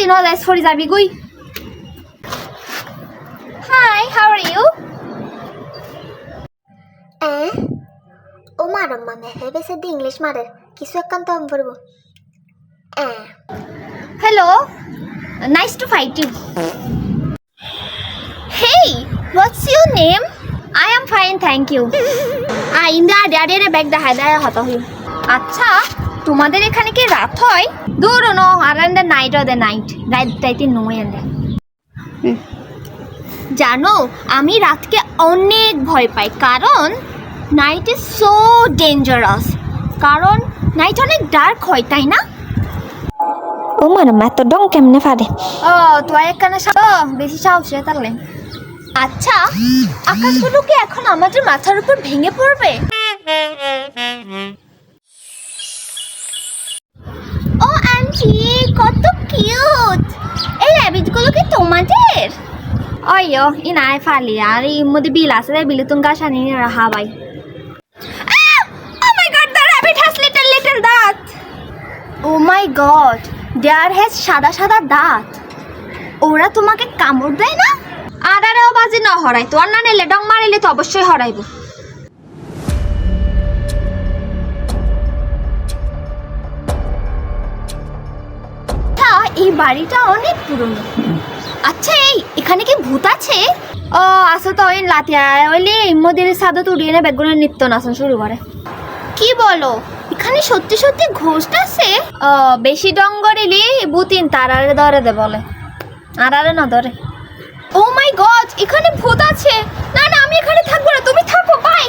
দিন হল সরি যাবি গই। হাই হাউ আর ইউ এ? ও মারম মানে ভেবেছে দি ইংলিশ মারে কিছু একান্ত আমি পড়ব এ? Hello. Nice to fight you. Hey, what's your name? I am fine, thank a Inda daddy রে ব্যাগ দেখা দেয় হত হই আচ্ছা তোমাদের এখানে কি রাত হয়? দূর no are the night or the night রাত টাইতে নয় এন্ড জানো আমি রাতকে অনেক ভয় পাই। কারণ নাইট ইজ সো ডেঞ্জারাস কারণ নাইট অনেক ডার্ক হয় তাই না? ও মারম এত ডং কেমনে পারে ও তো একখানে তো বেশি সাহস হয়ে তাহলে। আচ্ছা আকাশগুলো কি এখন আমাদের মাথার উপর ভেঙে পড়বে? কিউট এই র্যাবিটগুলো কি তোমাদের? অয়ো ই নাই ফালি। আর এই মধ্যে বিল আছে রে, বিলে তুমি গাছ আনি রাহা বাই Oh দাঁত। ও মাই গড দেয়ার হ্যাজ সাদা সাদা দাঁত। ওরা তোমাকে কামড় দেয় না? আর আরেও বাজি না হরাই তো আর না নিলে ডং মারিলে তো অবশ্যই হরাইব। এই বাড়িটা অনেক পুরনো। আচ্ছা এই এখানে কি ভূত আছে? ও আসো তো ওই লাতিয়া ওইলে ইমদের সাদা তুড়িয়ে না বেগুনের নিত্য নাচন শুরু করে। কি বলো? এখানে সত্যি সত্যি ঘোষটা আছে? ও বেশি ডঙ্গর এলি বুতিন তারারে ধরে দে বলে। আরারে না ধরে। ও মাই গড এখানে ভূত আছে। না না আমি এখানে থাকব না তুমি থাকো বাই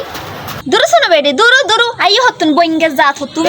দূর শোনো বেডি দূর দূর আই হতুন বইঙ্গে জাত হতুন